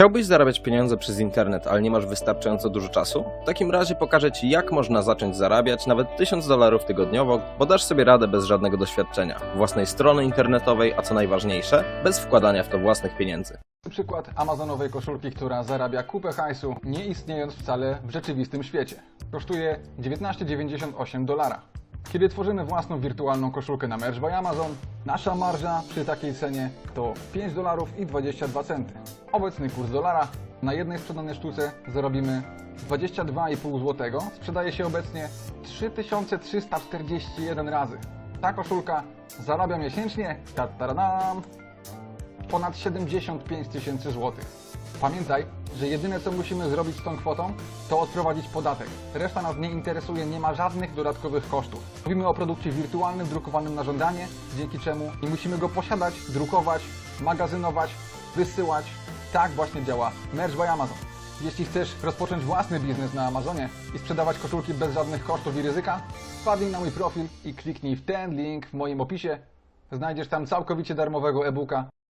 Chciałbyś zarabiać pieniądze przez internet, ale nie masz wystarczająco dużo czasu? W takim razie pokażę Ci, jak można zacząć zarabiać nawet 1000 dolarów tygodniowo, bo dasz sobie radę bez żadnego doświadczenia, własnej strony internetowej, a co najważniejsze, bez wkładania w to własnych pieniędzy. Przykład amazonowej koszulki, która zarabia kupę hajsu, nie istniejąc wcale w rzeczywistym świecie. Kosztuje 19,98 dolara. Kiedy tworzymy własną wirtualną koszulkę na Merch by Amazon, nasza marża przy takiej cenie to 5 dolarów i 22 centy. Obecny kurs dolara na jednej sprzedanej sztuce zarobimy 22,5 zł. Sprzedaje się obecnie 3341 razy. Ta koszulka zarabia miesięcznie ta ponad 75 tysięcy złotych. Pamiętaj, że jedyne co musimy zrobić z tą kwotą, to odprowadzić podatek. Reszta nas nie interesuje, nie ma żadnych dodatkowych kosztów. Mówimy o produkcie wirtualnym, drukowanym na żądanie, dzięki czemu nie musimy go posiadać, drukować, magazynować, wysyłać. Tak właśnie działa Merch by Amazon. Jeśli chcesz rozpocząć własny biznes na Amazonie i sprzedawać koszulki bez żadnych kosztów i ryzyka, wpadnij na mój profil i kliknij w ten link w moim opisie. Znajdziesz tam całkowicie darmowego e-booka